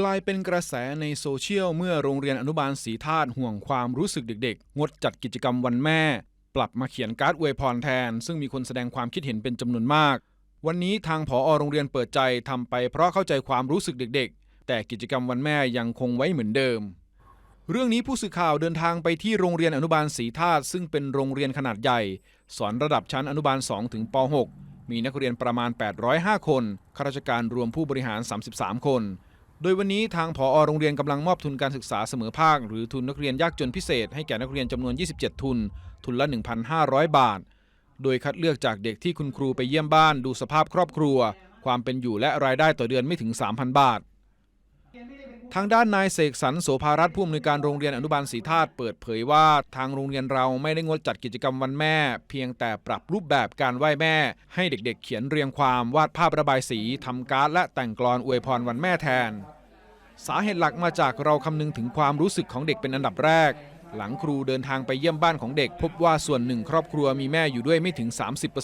กลายเป็นกระแสในโซเชียลเมื่อโรงเรียนอนุบาลศรีธาตุห่วงความรู้สึกเด็กๆ งดจัดกิจกรรมวันแม่ ปรับมาเขียนการ์ดอวยพรแทน ซึ่งมีคนแสดงความคิดเห็นเป็นจำนวนมาก วันนี้ทางผอโรงเรียนเปิดใจทำไปเพราะเข้าใจความรู้สึกเด็กๆ แต่กิจกรรมวันแม่ยังคงไว้เหมือนเดิม เรื่องนี้ผู้สื่อข่าวเดินทางไปที่โรงเรียนอนุบาลศรีธาตุซึ่งเป็นโรงเรียนขนาดใหญ่ สอนระดับชั้นอนุบาล2ถึงป .6 มีนักเรียนประมาณ 805 คนข้าราชการรวมผู้บริหาร 33 คน โดยวันนี้ทางผอโรงเรียนกำลังมอบทุนการศึกษาเสมอภาค หรือทุนนักเรียนยากจนพิเศษให้แก่นักเรียนจำนวน 27 ทุน ทุนละ 1,500 บาท โดยคัดเลือกจากเด็กที่คุณครูไปเยี่ยมบ้าน ดูสภาพครอบครัว ความเป็นอยู่และรายได้ต่อเดือนไม่ถึง 3,000 บาท ทางด้านนายเสกสรรโสภารัตน์ผู้อำนวยการโรงเรียนอนุบาลศรีธาตุเปิดเผยว่าทางโรงเรียนเราไม่ได้งดจัดกิจกรรมวันแม่ เพียงแต่ปรับรูปแบบการไหว้แม่ ให้เด็กๆ เขียนเรียงความวาดภาพระบายสีทำการ์ดและแต่งกลอนอวยพรวันแม่แทน สาเหตุหลักมาจากเราคำนึงถึงความรู้สึกของเด็กเป็นอันดับแรก หลังครูเดินทางไปเยี่ยมบ้านของเด็ก พบว่าส่วนหนึ่งครอบครัวมีแม่อยู่ด้วยไม่ถึง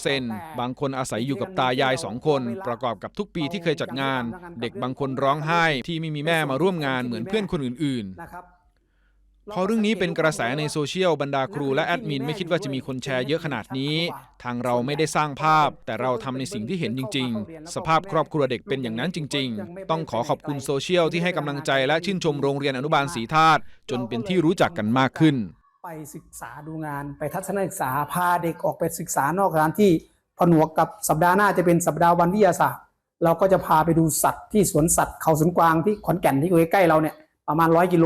30%บางคนอาศัยอยู่กับตายายสองคน ประกอบกับทุกปีที่เคยจัดงาน เด็กบางคนร้องไห้ที่ไม่มีแม่มาร่วมงานเหมือนเพื่อนคนอื่นๆนะครับ พอเรื่องนี้เป็นกระแสในโซเชียลบรรดาครูและแอดมินไม่คิดว่าจะมีคนแชร์เยอะขนาดนี้ ทางเราไม่ได้สร้างภาพ แต่เราทำในสิ่งที่เห็นจริง ๆ สภาพครอบครัวเด็กเป็นอย่างนั้นจริง ๆ ต้องขอขอบคุณโซเชียลที่ให้กำลังใจและชื่นชมโรงเรียนอนุบาลศรีธาตุจนเป็นที่รู้จักกันมากขึ้น ไปศึกษาดูงานไปทัศนศึกษาพาเด็กออกไปศึกษานอกสถานที่ผนวกกับสัปดาห์หน้าจะเป็นสัปดาห์วันวิทยาศาสตร์เราก็จะพาไปดูสัตว์ที่สวนสัตว์เขาสวนกวางที่ขอนแก่นที่อยู่ใกล้เราเนี่ยประมาณร้อยกิโล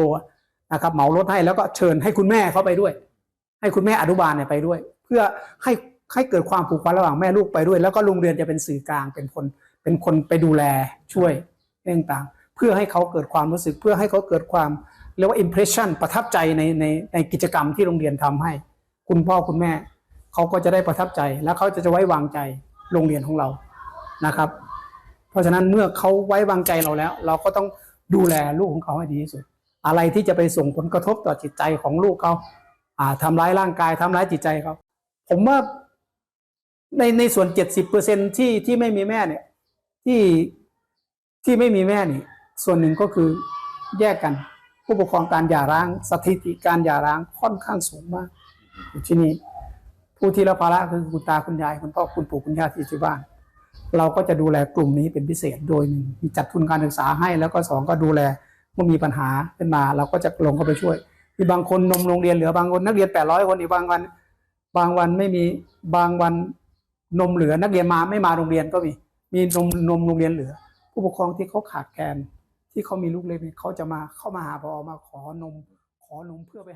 นะครับเหมารถให้แล้วก็เชิญให้คุณแม่เขาไปด้วย ให้คุณแม่อนุบาลเนี่ยไปด้วย เพื่อให้ให้เกิดความผูกพันระหว่างแม่ลูกไปด้วย แล้วก็โรงเรียนจะเป็นสื่อกลางเป็นคนเป็นคนไปดูแลช่วยเรื่องต่างเพื่อให้เขาเกิดความรู้สึกเพื่อให้เขาเกิดความเรียกว่า impression ประทับใจในในในกิจกรรมที่โรงเรียนทำให้ คุณพ่อคุณแม่เขาก็จะได้ประทับใจ แล้วเขาจะจะไว้วางใจโรงเรียนของเรานะครับ เพราะฉะนั้นเมื่อเขาไว้วางใจเราแล้ว เราก็ต้องดูแลลูกของเขาให้ดีที่สุด อะไรที่จะไปส่งผลกระทบต่อจิตใจของลูกเขาอ่าทำร้ายร่างกายทำร้ายจิตใจเขาผมว่าในในส่วนเจ็ดสิบเปอร์เซ็นที่ที่ไม่มีแม่เนี่ย ที่ที่ไม่มีแม่นี่ ส่วนหนึ่งก็คือแยกกัน ผู้ปกครองการหย่าร้างสถิติการหย่าร้างค่อนข้างสูงมากอยู่ที่นี่ผู้ที่รับภาระคือคุณตาคุณยายคุณพ่อคุณปู่คุณย่าที่อยู่ที่บ้าน เราก็จะดูแลกลุ่มนี้เป็นพิเศษโดยหนึ่งมีจัดทุนการศึกษาให้แล้วก็สองก็ดูแล เมื่อมีปัญหาขึ้นมาเราก็จะลงเข้าไปช่วยมีบางคนนมโรงเรียนเหลือบางคนนักเรียนแปดร้อยคนอีกบางวัน บางวันไม่มีบางวันนมเหลือนักเรียนมาไม่มาโรงเรียนก็มี มีนมนมโรงเรียนเหลือ ผู้ปกครองที่เขาขาดแคลนที่เขามีลูกเล็กเขาจะมาเข้ามาหาพอมาขอนมขอนมเพื่อไป